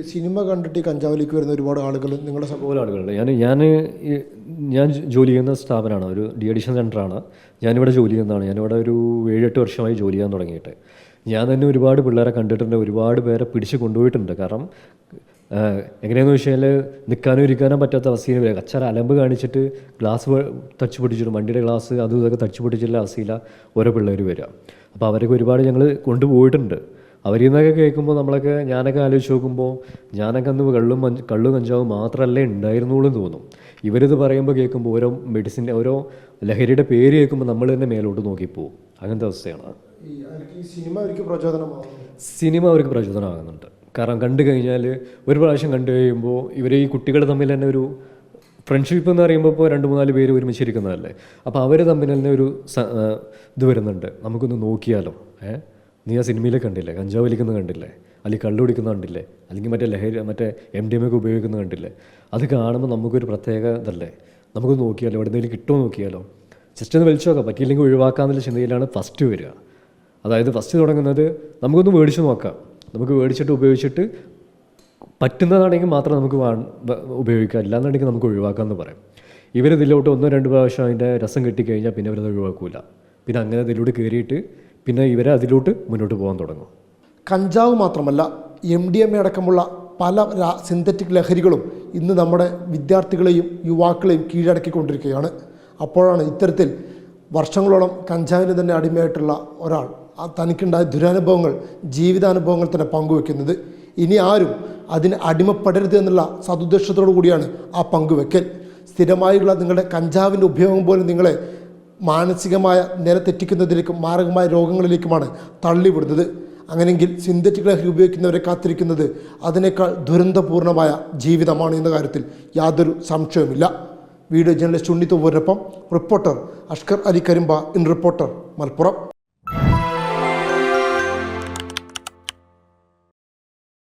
Cinema കണ്ടിട്ട് കഞ്ചാവിലേക്ക് വരുന്ന ഒരുപാട് ആളുകൾ നിങ്ങളുടെ സമൂഹം ആളുകളുണ്ട്. ഞാൻ ഞാൻ ഞാൻ ജോലി ചെയ്യുന്ന സ്ഥാപനമാണ്. ഒരു ഡി അഡിഷൻ സെന്ററാണ് ഞാനിവിടെ ജോലി ചെയ്യുന്നതാണ്. ഞാനിവിടെ ഒരു ഏഴെട്ട് വർഷമായി ജോലി ചെയ്യാൻ തുടങ്ങിയിട്ട്. ഞാൻ തന്നെ ഒരുപാട് പിള്ളേരെ കണ്ടിട്ടുണ്ട്. ഒരുപാട് പേരെ പിടിച്ച് കൊണ്ടുപോയിട്ടുണ്ട്. കാരണം എങ്ങനെയാണെന്ന് വെച്ചാൽ നിൽക്കാനോ ഇരിക്കാനോ പറ്റാത്ത അവസ്ഥയിൽ വരിക. കച്ചറ അലമ്പ് കാണിച്ചിട്ട് ഗ്ലാസ് തച്ച് പൊട്ടിച്ചിട്ട് വണ്ടിയുടെ ഗ്ലാസ് അതും ഇതൊക്കെ തച്ച് പൊട്ടിച്ചിട്ടുള്ള അവസ്ഥയിലാണ് ഓരോ പിള്ളേർ വരിക. അപ്പോൾ അവരൊക്കെ ഒരുപാട് ഞങ്ങൾ കൊണ്ടുപോയിട്ടുണ്ട്. അവരിൽ നിന്നൊക്കെ കേൾക്കുമ്പോൾ നമ്മളൊക്കെ ഞാനൊക്കെ ആലോചിച്ച് നോക്കുമ്പോൾ ഞാനൊക്കെ അന്ന് കള്ളും മഞ്ച് കള്ളു കഞ്ചാവും മാത്രമല്ലേ ഉണ്ടായിരുന്നുള്ളൂ എന്ന് തോന്നും. ഇവരിത് പറയുമ്പോൾ കേൾക്കുമ്പോൾ ഓരോ മെഡിസിന്റെ ഓരോ ലഹരിയുടെ പേര് കേൾക്കുമ്പോൾ നമ്മൾ തന്നെ മേലോട്ട് നോക്കിപ്പോവും. അങ്ങനത്തെ അവസ്ഥയാണ്. സിനിമ അവർക്ക് പ്രചോദനമാകും സിനിമ അവർക്ക് പ്രചോദനമാകുന്നുണ്ട് കാരണം കണ്ടു കഴിഞ്ഞാൽ ഒരു പ്രാവശ്യം കണ്ടു കഴിയുമ്പോൾ ഇവർ ഈ കുട്ടികൾ തമ്മിൽ തന്നെ ഒരു ഫ്രണ്ട്ഷിപ്പ് എന്ന് പറയുമ്പോൾ ഇപ്പോൾ രണ്ട് മൂന്നാൽ പേര് ഒരുമിച്ചിരിക്കുന്നതല്ലേ? അപ്പോൾ അവർ തമ്മിൽ തന്നെ ഒരു ഇത് വരുന്നുണ്ട്. നമുക്കൊന്ന് നോക്കിയാലോ? ഏ നീ ആ സിനിമയിൽ കണ്ടില്ലേ? കഞ്ചാവ് വലിക്കുന്നത് കണ്ടില്ലേ? അല്ലെങ്കിൽ കള്ളു കുടിക്കുന്ന കണ്ടില്ലേ? അല്ലെങ്കിൽ മറ്റേ ലഹരി മറ്റേ എം ഡി എം ഒക്കെ ഉപയോഗിക്കുന്നത് കണ്ടില്ലേ? അത് കാണുമ്പോൾ നമുക്കൊരു പ്രത്യേക ഇതല്ലേ? നമുക്ക് നോക്കിയാലോ? എവിടെ നിന്നെങ്കിലും കിട്ടുമോ നോക്കിയാലോ? ജസ്റ്റ് ഒന്ന് വലിച്ചു നോക്കാം. പറ്റിയില്ലെങ്കിൽ ഒഴിവാക്കാമെന്നുള്ള ചിന്തയിലാണ് ഫസ്റ്റ് വരിക. അതായത് ഫസ്റ്റ് തുടങ്ങുന്നത് നമുക്കൊന്ന് മേടിച്ച് നോക്കാം. നമുക്ക് മേടിച്ചിട്ട് ഉപയോഗിച്ചിട്ട് പറ്റുന്നതാണെങ്കിൽ മാത്രം നമുക്ക് ഉപയോഗിക്കാം. അല്ലാന്നുണ്ടെങ്കിൽ നമുക്ക് ഒഴിവാക്കാമെന്ന് പറയാം. ഇവരിതിലോട്ട് ഒന്നോ രണ്ട് പ്രാവശ്യം അതിന്റെ രസം കിട്ടിക്കഴിഞ്ഞാൽ പിന്നെ അവരത് ഒഴിവാക്കൂല. പിന്നെ അങ്ങനെ ഇതിലൂടെ കയറിയിട്ട് പിന്നെ ഇവരെ അതിലോട്ട് മുന്നോട്ട് പോകാൻ തുടങ്ങും. കഞ്ചാവ് മാത്രമല്ല എം ഡി എം എ അടക്കമുള്ള പല സിന്തറ്റിക് ലഹരികളും ഇന്ന് നമ്മുടെ വിദ്യാർത്ഥികളെയും യുവാക്കളെയും കീഴടക്കിക്കൊണ്ടിരിക്കുകയാണ്. അപ്പോഴാണ് ഇത്തരത്തിൽ വർഷങ്ങളോളം കഞ്ചാവിന് തന്നെ അടിമയായിട്ടുള്ള ഒരാൾ തനിക്കുണ്ടായ ദുരനുഭവങ്ങൾ ജീവിതാനുഭവങ്ങൾ തന്നെ പങ്കുവെക്കുന്നത്. ഇനി ആരും അതിന് അടിമപ്പെടരുത് എന്നുള്ള സതുദ്ദേശത്തോടു കൂടിയാണ് ആ പങ്കുവെക്കൽ. സ്ഥിരമായുള്ള നിങ്ങളുടെ കഞ്ചാവിന്റെ ഉപയോഗം പോലും നിങ്ങളെ മാനസികമായ നില തെറ്റിക്കുന്നതിലേക്കും മാരകമായ രോഗങ്ങളിലേക്കുമാണ് തള്ളിവിടുന്നത്. അങ്ങനെയെങ്കിൽ സിന്തറ്റിക് ലഹരി ഉപയോഗിക്കുന്നവരെ കാത്തിരിക്കുന്നത് അതിനേക്കാൾ ദുരന്തപൂർണമായ ജീവിതമാണ് എന്ന കാര്യത്തിൽ യാതൊരു സംശയവുമില്ല. Video journalist ഉണ്ണിത്തോവൂരിനൊപ്പം reporter Ashkar Ali Karimba in reporter Malappuram.